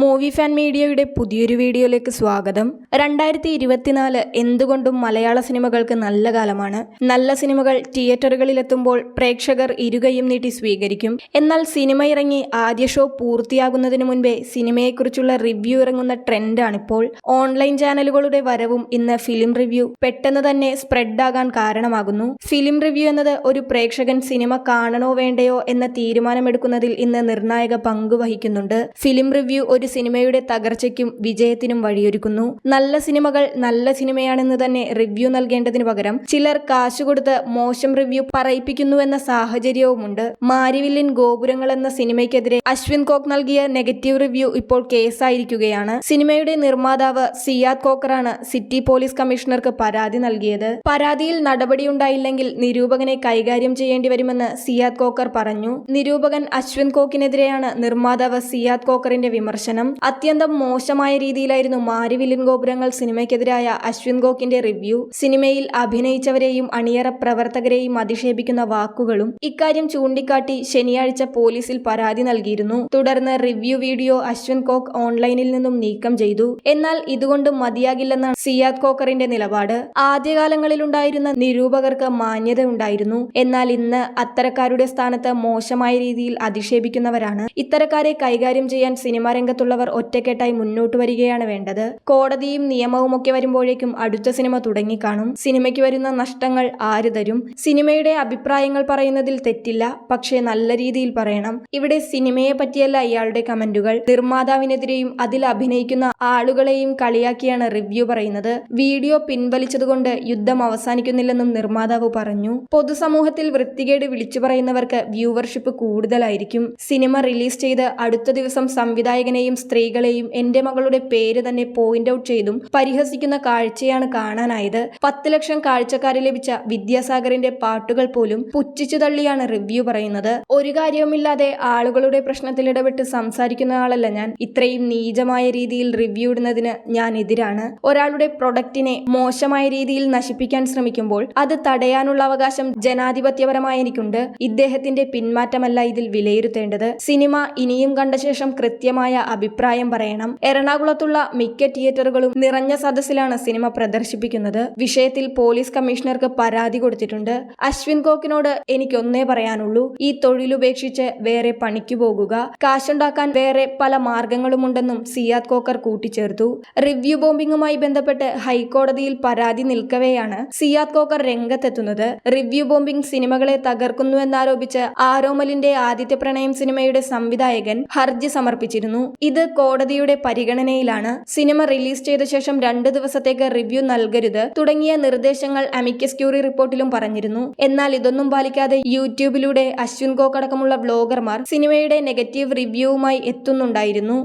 Movie fan മീഡിയയുടെ പുതിയൊരു വീഡിയോയിലേക്ക് സ്വാഗതം. രണ്ടായിരത്തി ഇരുപത്തിനാല് എന്തുകൊണ്ടും മലയാള സിനിമകൾക്ക് നല്ല കാലമാണ്. നല്ല സിനിമകൾ തിയേറ്ററുകളിലെത്തുമ്പോൾ പ്രേക്ഷകർ ഇരുകയും നീട്ടി സ്വീകരിക്കും. എന്നാൽ സിനിമ ഇറങ്ങി ആദ്യ ഷോ പൂർത്തിയാകുന്നതിന് മുൻപേ സിനിമയെക്കുറിച്ചുള്ള റിവ്യൂ ഇറങ്ങുന്ന ട്രെൻഡാണിപ്പോൾ. ഓൺലൈൻ ചാനലുകളുടെ വരവും ഇന്ന് ഫിലിം റിവ്യൂ പെട്ടെന്ന് തന്നെ സ്പ്രെഡാകാൻ കാരണമാകുന്നു. ഫിലിം റിവ്യൂ എന്നത് ഒരു പ്രേക്ഷകൻ സിനിമ കാണണോ വേണ്ടയോ എന്ന തീരുമാനമെടുക്കുന്നതിൽ ഇന്ന് നിർണായക പങ്ക് വഹിക്കുന്നുണ്ട്. ഫിലിം റിവ്യൂ ഒരു സിനിമയുടെ തകർച്ചയ്ക്കും വിജയത്തിനും വഴിയൊരുക്കുന്നു. നല്ല സിനിമകൾ നല്ല സിനിമയാണെന്ന് തന്നെ റിവ്യൂ നൽകേണ്ടതിന് പകരം ചിലർ കാശുകൊടുത്ത് മോശം റിവ്യൂ പറയിപ്പിക്കുന്നുവെന്ന സാഹചര്യവുമുണ്ട്. മാരിവില്ലിൻ ഗോപുരങ്ങൾ എന്ന സിനിമയ്ക്കെതിരെ അശ്വിൻ കോക്ക് നൽകിയ നെഗറ്റീവ് റിവ്യൂ ഇപ്പോൾ കേസായിരിക്കുകയാണ്. സിനിമയുടെ നിർമ്മാതാവ് സിയാദ് കോക്കറാണ് സിറ്റി പോലീസ് കമ്മീഷണർക്ക് പരാതി നൽകിയത്. പരാതിയിൽ നടപടിയുണ്ടായില്ലെങ്കിൽ നിരൂപകനെ കൈകാര്യം ചെയ്യേണ്ടി വരുമെന്ന് സിയാദ് കോക്കർ പറഞ്ഞു. നിരൂപകൻ അശ്വിൻ കോക്കിനെതിരെയാണ് നിർമ്മാതാവ് സിയാദ് കോക്കറിന്റെ വിമർശനം. അത്യന്തം മോശമായ രീതിയിലായിരുന്നു മാരിവില്ലിൻ ഗോപുരങ്ങൾ സിനിമയ്ക്കെതിരായ അശ്വിൻ ഗോക്കിന്റെ റിവ്യൂ. സിനിമയിൽ അഭിനയിച്ചവരെയും അണിയറ പ്രവർത്തകരെയും അധിക്ഷേപിക്കുന്ന വാക്കുകളും ഇക്കാര്യം ചൂണ്ടിക്കാട്ടി ശനിയാഴ്ച പോലീസിൽ പരാതി നൽകിയിരുന്നു. തുടർന്ന് റിവ്യൂ വീഡിയോ അശ്വിൻ കോക്ക് ഓൺലൈനിൽ നിന്നും നീക്കം ചെയ്തു. എന്നാൽ ഇതുകൊണ്ട് മതിയാകില്ലെന്നാണ് സിയാദ് കോക്കറിന്റെ നിലപാട്. ആദ്യകാലങ്ങളിലുണ്ടായിരുന്ന നിരൂപകർക്ക് മാന്യത ഉണ്ടായിരുന്നു എന്നാൽ ഇന്ന് അത്തരക്കാരുടെ സ്ഥാനത്ത് മോശമായ രീതിയിൽ അധിക്ഷേപിക്കുന്നവരാണ്. ഇത്തരക്കാരെ കൈകാര്യം ചെയ്യാൻ സിനിമാ രംഗത്തുള്ളവർ ഒറ്റക്കെട്ടായി മുന്നോട്ട് വരികയാണ് വേണ്ടത്. കോടതിയും നിയമവുമൊക്കെ വരുമ്പോഴേക്കും അടുത്ത സിനിമ തുടങ്ങിക്കാണും. സിനിമയ്ക്ക് വരുന്ന നഷ്ടങ്ങൾ ആര് തരും? സിനിമയുടെ അഭിപ്രായങ്ങൾ പറയുന്നതിൽ തെറ്റില്ല. പക്ഷേ നല്ല രീതിയിൽ പറയണം. ഇവിടെ സിനിമയെ പറ്റിയല്ല ഇയാളുടെ കമന്റുകൾ. നിർമ്മാതാവിനെതിരെയും അതിൽ അഭിനയിക്കുന്ന ആളുകളെയും കളിയാക്കിയാണ് റിവ്യൂ പറയുന്നത്. വീഡിയോ പിൻവലിച്ചതുകൊണ്ട് യുദ്ധം അവസാനിക്കുന്നില്ലെന്നും നിർമ്മാതാവ് പറഞ്ഞു. പൊതുസമൂഹത്തിൽ വൃത്തികേട് വിളിച്ചു പറയുന്നവർക്ക് വ്യൂവർഷിപ്പ് കൂടുതലായിരിക്കും. സിനിമ റിലീസ് ചെയ്ത് അടുത്ത ദിവസം സംവിധായകനെയും സ്ത്രീകളെയും എന്റെ മകളുടെ പേര് തന്നെ പോയിന്റ് ഔട്ട് ചെയ്തും പരിഹസിക്കുന്ന കാഴ്ചയാണ് കാണാനായത്. പത്ത് ലക്ഷം കാഴ്ചക്കാരെ ലഭിച്ച വിദ്യാസാഗറിന്റെ പാട്ടുകൾ പോലും പുച്ഛിച്ചു തള്ളിയാണ് റിവ്യൂ പറയുന്നത്. ഒരു കാര്യവുമില്ലാതെ ആളുകളുടെ പ്രശ്നത്തിൽ ഇടപെട്ട് സംസാരിക്കുന്ന ആളല്ല ഞാൻ. ഇത്രയും നീചമായ രീതിയിൽ റിവ്യൂ ഇടുന്നതിന് ഞാൻ എതിരാണ്. ഒരാളുടെ പ്രൊഡക്റ്റിനെ മോശമായ രീതിയിൽ നശിപ്പിക്കാൻ ശ്രമിക്കുമ്പോൾ അത് തടയാനുള്ള അവകാശം ജനാധിപത്യപരമായി എനിക്കുണ്ട്. ഇദ്ദേഹത്തിന്റെ പിന്മാറ്റമല്ല ഇതിൽ വിലയിരുത്തേണ്ടത്. സിനിമ ഇനിയും കണ്ട ശേഷം കൃത്യമായ അഭിപ്രായം പറയണം. എറണാകുളത്തുള്ള മിക്ക തിയേറ്ററുകളും നിറഞ്ഞ സദസ്സിലാണ് സിനിമ പ്രദർശിപ്പിക്കുന്നത്. വിഷയത്തിൽ പോലീസ് കമ്മീഷണർക്ക് പരാതി കൊടുത്തിട്ടുണ്ട്. അശ്വിൻ കോക്കിനോട് എനിക്കൊന്നേ പറയാനുള്ളൂ. ഈ തൊഴിലുപേക്ഷിച്ച് വേറെ പണിക്കു പോകുക. കാശുണ്ടാക്കാൻ വേറെ പല മാർഗങ്ങളുമുണ്ടെന്നും സിയാദ് കോക്കർ കൂട്ടിച്ചേർത്തു. റിവ്യൂ ബോംബിങ്ങുമായി ബന്ധപ്പെട്ട് ഹൈക്കോടതിയിൽ പരാതി നിൽക്കവെയാണ് സിയാദ് കോക്കർ രംഗത്തെത്തുന്നത്. റിവ്യൂ ബോംബിംഗ് സിനിമകളെ തകർക്കുന്നുവെന്നാരോപിച്ച് ആരോമലിന്റെ ആദിത്യ പ്രണയം സിനിമയുടെ സംവിധായകൻ ഹർജി സമർപ്പിച്ചിരുന്നു. ഇത് കോടതിയുടെ പരിഗണനയിലാണ്. സിനിമ റിലീസ് ചെയ്ത ശേഷം രണ്ട് ദിവസത്തേക്ക് റിവ്യൂ നൽകരുത് തുടങ്ങിയ നിർദ്ദേശങ്ങൾ അമിക്കസ് ക്യൂറി റിപ്പോർട്ടിലും പറഞ്ഞിരുന്നു. എന്നാൽ ഇതൊന്നും പാലിക്കാതെ യൂട്യൂബിലൂടെ അശ്വിൻ കോക്കടക്കമുള്ള ബ്ലോഗർമാർ സിനിമയുടെ നെഗറ്റീവ് റിവ്യൂവുമായി എത്തുന്നുണ്ടായിരുന്നു.